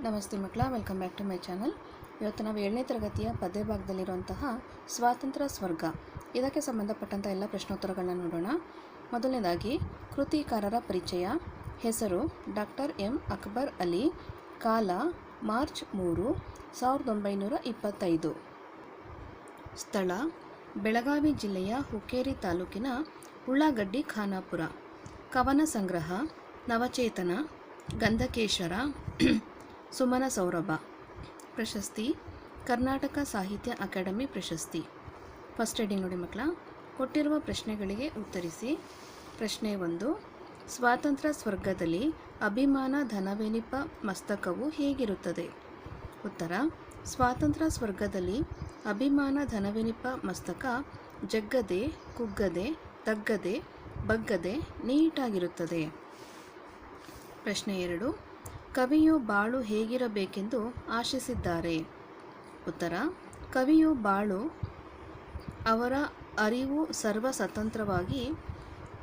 ನಮಸ್ತೆ ಮಕ್ಕಳ welcome back to my channel ಇವತ್ತು ನಾವು ಏಳನೇ ತರಗತಿಯ ಪದ್ಯ ಭಾಗದಲ್ಲಿರುವಂತಹ ಸ್ವಾತಂತ್ರ್ಯ ಸ್ವರ್ಗ. ಇದಕ್ಕೆ ಸಂಬಂಧಪಟ್ಟಂಥ ಎಲ್ಲ ಪ್ರಶ್ನೋತ್ತರಗಳನ್ನ ನೋಡೋಣ. ಮೊದಲನೇದಾಗಿ, ಕೃತಿಕಾರರ ಪರಿಚಯ. ಹೆಸರು, ಡಾಕ್ಟರ್ ಎಂ. ಅಕ್ಬರ್ ಅಲಿ. ಕಾಲ, ಮಾರ್ಚ್ ಮೂರು, ಸಾವಿರದ ಒಂಬೈನೂರ ಇಪ್ಪತ್ತೈದು. ಸ್ಥಳ, ಬೆಳಗಾವಿ ಜಿಲ್ಲೆಯ ಹುಕ್ಕೇರಿ ತಾಲೂಕಿನ ಉಳ್ಳಾಗಡ್ಡಿ, ಖಾನಾಪುರ. ಕವನ ಸಂಗ್ರಹ, ನವಚೇತನ ಗಂಧಕೇಶ್ವರ ಸುಮನ ಸೌರಭ. ಪ್ರಶಸ್ತಿ, ಕರ್ನಾಟಕ ಸಾಹಿತ್ಯ ಅಕಾಡೆಮಿ ಪ್ರಶಸ್ತಿ. ಫಸ್ಟ್ ರೀಡಿಂಗ್ ನೋಡಿ ಮಕ್ಕಳ. ಕೊಟ್ಟಿರುವ ಪ್ರಶ್ನೆಗಳಿಗೆ ಉತ್ತರಿಸಿ. ಪ್ರಶ್ನೆ ಒಂದು, ಸ್ವಾತಂತ್ರ್ಯ ಸ್ವರ್ಗದಲ್ಲಿ ಅಭಿಮಾನ ಧನವೆನಿಪ ಮಸ್ತಕವು ಹೇಗಿರುತ್ತದೆ? ಉತ್ತರ, ಸ್ವಾತಂತ್ರ್ಯ ಸ್ವರ್ಗದಲ್ಲಿ ಅಭಿಮಾನ ಧನವೆನಿಪ ಮಸ್ತಕ ಜಗ್ಗದೆ, ಕುಗ್ಗದೆ, ತಗ್ಗದೆ, ಬಗ್ಗದೆ ನೀಟಾಗಿರುತ್ತದೆ. ಪ್ರಶ್ನೆ ಎರಡು ಕವಿಯು ಬಾಳು ಹೇಗಿರಬೇಕೆಂದು ಆಶಿಸಿದ್ದಾರೆ. ಉತ್ತರ, ಕವಿಯು ಬಾಳು ಅವರ ಅರಿವು ಸರ್ವ ಸ್ವತಂತ್ರವಾಗಿ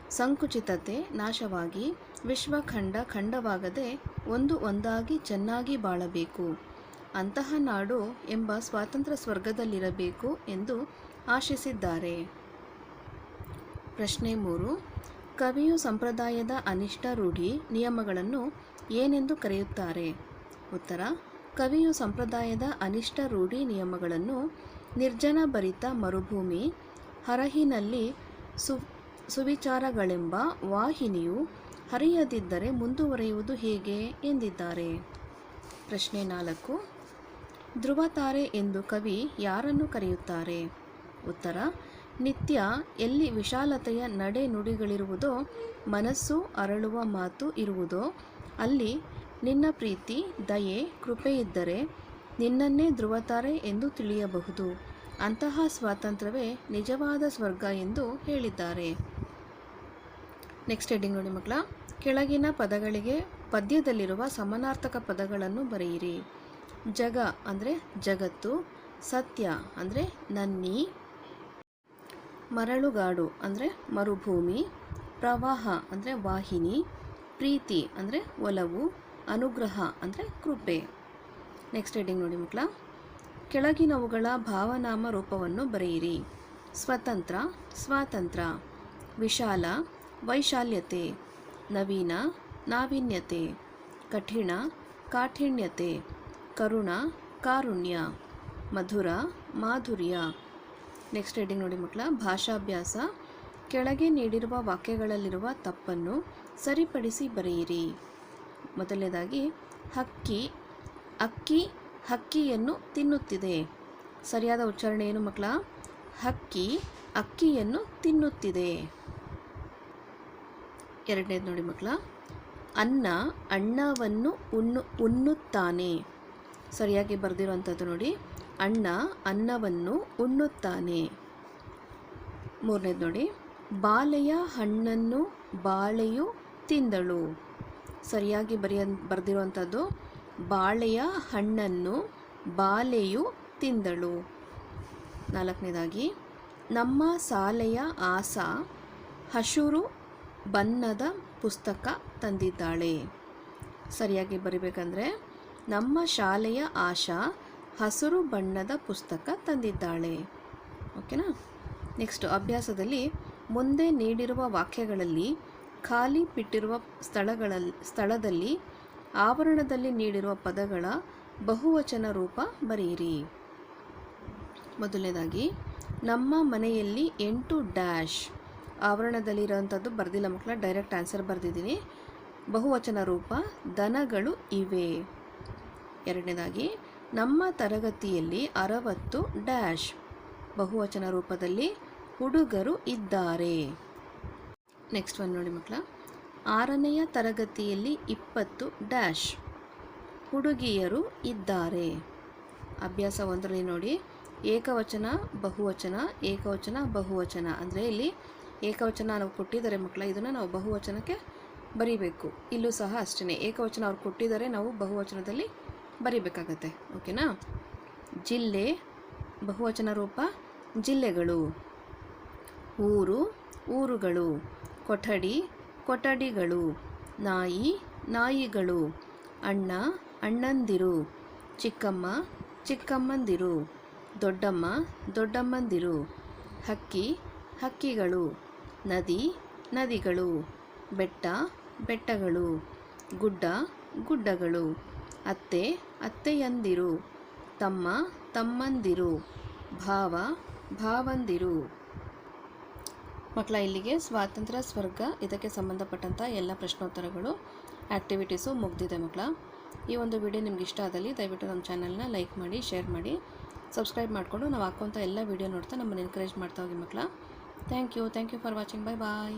ಸಂಕುಚಿತತೆ ನಾಶವಾಗಿ, ವಿಶ್ವಖಂಡ ಖಂಡವಾಗದೆ ಒಂದು ಒಂದಾಗಿ ಚೆನ್ನಾಗಿ ಬಾಳಬೇಕು. ಅಂತಹ ನಾಡು ಎಂಬ ಸ್ವಾತಂತ್ರ್ಯ ಸ್ವರ್ಗದಲ್ಲಿರಬೇಕು ಎಂದು ಆಶಿಸಿದ್ದಾರೆ. ಪ್ರಶ್ನೆ ಮೂರು ಕವಿಯು ಸಂಪ್ರದಾಯದ ಅನಿಷ್ಟ ರೂಢಿ ನಿಯಮಗಳನ್ನು ಏನೆಂದು ಕರೆಯುತ್ತಾರೆ? ಉತ್ತರ, ಕವಿಯು ಸಂಪ್ರದಾಯದ ಅನಿಷ್ಟ ರೂಢಿ ನಿಯಮಗಳನ್ನು ನಿರ್ಜನ ಭರಿತ ಮರುಭೂಮಿ, ಹರಹಿನಲ್ಲಿ ಸು, ಸುವಿಚಾರಗಳೆಂಬ ವಾಹಿನಿಯು ಹರಿಯದಿದ್ದರೆ ಮುಂದುವರೆಯುವುದು ಹೇಗೆ? ಎಂದಿದ್ದಾರೆ. ಪ್ರಶ್ನೆ ನಾಲ್ಕು, ಧ್ರುವತಾರೆ ಎಂದು ಕವಿ ಯಾರನ್ನು ಕರೆಯುತ್ತಾರೆ? ಉತ್ತರ ನಿತ್ಯ ಎಲ್ಲಿ ವಿಶಾಲತೆಯ ನಡೆ ನುಡಿಗಳಿರುವುದೋ ಮನಸ್ಸು ಅರಳುವ ಮಾತು ಇರುವುದೋ. ಅಲ್ಲಿ ನಿನ್ನ ಪ್ರೀತಿ, ದಯೆ ಕೃಪೆಯಿದ್ದರೆ ನಿನ್ನನ್ನೇ ಧ್ರುವತಾರೆ ಎಂದು ತಿಳಿಯಬಹುದು. ಅಂತಹ ಸ್ವಾತಂತ್ರ್ಯವೇ ನಿಜವಾದ ಸ್ವರ್ಗ ಎಂದು ಹೇಳಿದ್ದಾರೆ. ನೆಕ್ಸ್ಟ್ ಹೆಡ್ಡಿಂಗ್ ನೋಡಿ ಮಕ್ಕಳ. ಕೆಳಗಿನ ಪದಗಳಿಗೆ ಪದ್ಯದಲ್ಲಿರುವ ಸಮಾನಾರ್ಥಕ ಪದಗಳನ್ನು ಬರೆಯಿರಿ. ಜಗ ಅಂದರೆ ಜಗತ್ತು, ಸತ್ಯ ಅಂದರೆ ನನ್ನಿ ಮರಳುಗಾಡು ಅಂದರೆ ಮರುಭೂಮಿ, ಪ್ರವಾಹ ಅಂದರೆ ವಾಹಿನಿ, ಪ್ರೀತಿ ಅಂದರೆ ಒಲವು, ಅನುಗ್ರಹ ಅಂದರೆ ಕೃಪೆ. ನೆಕ್ಸ್ಟ್ ಹೆಡಿಂಗ್ ನೋಡಿ ಮಕ್ಕಳ. ಕೆಳಗಿನವುಗಳ ಭಾವನಾಮ ರೂಪವನ್ನು ಬರೆಯಿರಿ. ಸ್ವತಂತ್ರ ಸ್ವಾತಂತ್ರ್ಯ ವಿಶಾಲ, ವೈಶಾಲ್ಯತೆ, ನವೀನ, ನಾವೀನ್ಯತೆ, ಕಠಿಣ, ಕಾಠಿಣ್ಯತೆ, ಕರುಣ, ಕಾರುಣ್ಯ, ಮಧುರ, ಮಾಧುರ್ಯ ನೆಕ್ಸ್ಟ್ ಹೆಡ್ಡಿಂಗ್ ನೋಡಿ ಮಕ್ಕಳ ಭಾಷಾಭ್ಯಾಸ. ಕೆಳಗೆ ನೀಡಿರುವ ವಾಕ್ಯಗಳಲ್ಲಿರುವ ತಪ್ಪನ್ನು ಸರಿಪಡಿಸಿ ಬರೆಯಿರಿ. ಮೊದಲನೇದಾಗಿ, ಹಕ್ಕಿ, ಅಕ್ಕಿ, ಹಕ್ಕಿಯನ್ನು ತಿನ್ನುತ್ತಿದೆ. ಸರಿಯಾದ ಉಚ್ಚಾರಣೆ ಏನು ಮಕ್ಕಳ ಹಕ್ಕಿ, ಅಕ್ಕಿಯನ್ನು ತಿನ್ನುತ್ತಿದೆ. ಎರಡನೇದು ನೋಡಿ ಮಕ್ಕಳ ಅನ್ನ, ಅಣ್ಣವನ್ನು ಉಣ್ಣು, ಉಣ್ಣುತ್ತಾನೆ. ಸರಿಯಾಗಿ ಬರೆದಿರುವಂಥದ್ದು ನೋಡಿ. ಅಣ್ಣ ಅನ್ನವನ್ನು ಉಣ್ಣುತ್ತಾನೆ. ಮೂರನೇದು ನೋಡಿ. ಬಾಳೆಯ ಹಣ್ಣನ್ನು ಬಾಳೆಯು ತಿಂದಳು. ಸರಿಯಾಗಿ ಬರೆಯ, ಬರೆದಿರುವಂಥದ್ದು, ಬಾಳೆಯ ಹಣ್ಣನ್ನು ಬಾಲೆಯು ತಿಂದಳು. ನಾಲ್ಕನೇದಾಗಿ, ನಮ್ಮ ಶಾಲೆಯ ಆಸ ಹಸುರು ಬಣ್ಣದ ಪುಸ್ತಕ ತಂದಿದ್ದಾಳೆ. ಸರಿಯಾಗಿ ಬರಿಬೇಕಂದ್ರೆ, ನಮ್ಮ ಶಾಲೆಯ ಆಶಾ ಹಸಿರು ಬಣ್ಣದ ಪುಸ್ತಕ ತಂದಿದ್ದಾಳೆ. ಓಕೆನಾ? ನೆಕ್ಸ್ಟ್ ಅಭ್ಯಾಸದಲ್ಲಿ ಮುಂದೆ ನೀಡಿರುವ ವಾಕ್ಯಗಳಲ್ಲಿ, ಖಾಲಿ ಬಿಟ್ಟಿರುವ ಸ್ಥಳಗಳಲ್ಲಿ ಸ್ಥಳದಲ್ಲಿ ಆವರಣದಲ್ಲಿ ನೀಡಿರುವ ಪದಗಳ ಬಹುವಚನ ರೂಪ ಬರೆಯಿರಿ. ಮೊದಲನೇದಾಗಿ, ನಮ್ಮ ಮನೆಯಲ್ಲಿ ಎಂಟು ಡ್ಯಾಶ್. ಆವರಣದಲ್ಲಿರೋವಂಥದ್ದು ಬರೆದಿಲ್ಲ ಮಕ್ಕಳ, ಡೈರೆಕ್ಟ್ ಆನ್ಸರ್ ಬರೆದಿದ್ದೀನಿ. ಬಹುವಚನ ರೂಪ, ದನಗಳು ಇವೆ. ಎರಡನೇದಾಗಿ ನಮ್ಮ ತರಗತಿಯಲ್ಲಿ ಅರವತ್ತು ಡ್ಯಾಶ್. ಬಹುವಚನ ರೂಪದಲ್ಲಿ ಹುಡುಗರು ಇದ್ದಾರೆ. ನೆಕ್ಸ್ಟ್ ಒನ್ ನೋಡಿ ಮಕ್ಕಳ. ಆರನೆಯ ತರಗತಿಯಲ್ಲಿ ಇಪ್ಪತ್ತು ಡ್ಯಾಶ್. ಹುಡುಗಿಯರು ಇದ್ದಾರೆ. ಅಭ್ಯಾಸ ಒಂದರಲ್ಲಿ ನೋಡಿ. ಏಕವಚನ, ಬಹುವಚನ ಏಕವಚನ, ಬಹುವಚನ. ಅಂದರೆ ಇಲ್ಲಿ ಏಕವಚನ ನಾವು ಕೊಟ್ಟಿದ್ದಾರೆ ಮಕ್ಕಳ, ಇದನ್ನು ನಾವು ಬಹುವಚನಕ್ಕೆ ಬರೀಬೇಕು. ಇಲ್ಲೂ ಸಹ ಅಷ್ಟೇ ಏಕವಚನ ಅವ್ರು ಕೊಟ್ಟಿದ್ದಾರೆ, ನಾವು ಬಹುವಚನದಲ್ಲಿ ಬರಿಬೇಕಾಗತ್ತೆ, ಓಕೆನಾ? ಜಿಲ್ಲೆ, ಬಹುವಚನ ರೂಪ, ಜಿಲ್ಲೆಗಳು. ಊರು, ಊರುಗಳು. ಕೊಠಡಿ, ಕೊಠಡಿಗಳು. ನಾಯಿ, ನಾಯಿಗಳು. ಅಣ್ಣ, ಅಣ್ಣಂದಿರು. ಚಿಕ್ಕಮ್ಮ, ಚಿಕ್ಕಮ್ಮಂದಿರು. ದೊಡ್ಡಮ್ಮ, ದೊಡ್ಡಮ್ಮಂದಿರು. ಹಕ್ಕಿ, ಹಕ್ಕಿಗಳು. ನದಿ, ನದಿಗಳು. ಬೆಟ್ಟ, ಬೆಟ್ಟಗಳು. ಗುಡ್ಡ, ಗುಡ್ಡಗಳು. ಅತ್ತೆ, ಅತ್ತೆಯಂದಿರು. ತಮ್ಮ, ತಮ್ಮಂದಿರು. ಭಾವ, ಭಾವಂದಿರು. ಮಕ್ಕಳ ಇಲ್ಲಿಗೆ ಸ್ವಾತಂತ್ರ್ಯ, ಸ್ವರ್ಗ, ಇದಕ್ಕೆ ಸಂಬಂಧಪಟ್ಟಂಥ ಎಲ್ಲ ಪ್ರಶ್ನೋತ್ತರಗಳು ಆ್ಯಕ್ಟಿವಿಟೀಸು ಮುಗ್ದಿದೆ ಮಕ್ಕಳ ಈ ಒಂದು ವಿಡಿಯೋ ನಿಮ್ಗೆ ಇಷ್ಟ ಆದಲ್ಲಿ ದಯವಿಟ್ಟು ನಮ್ಮ ಚಾನಲ್ನ ಲೈಕ್ ಮಾಡಿ ಶೇರ್ ಮಾಡಿ ಸಬ್ಸ್ಕ್ರೈಬ್ ಮಾಡಿಕೊಂಡು ನಾವು ಹಾಕುವಂಥ ಎಲ್ಲ ವಿಡಿಯೋ ನೋಡ್ತಾ ನಮ್ಮನ್ನು ಎನ್ಕರೇಜ್ ಮಾಡ್ತಾ ಹೋಗಿ ಮಕ್ಕಳ thank you thank you for watching bye bye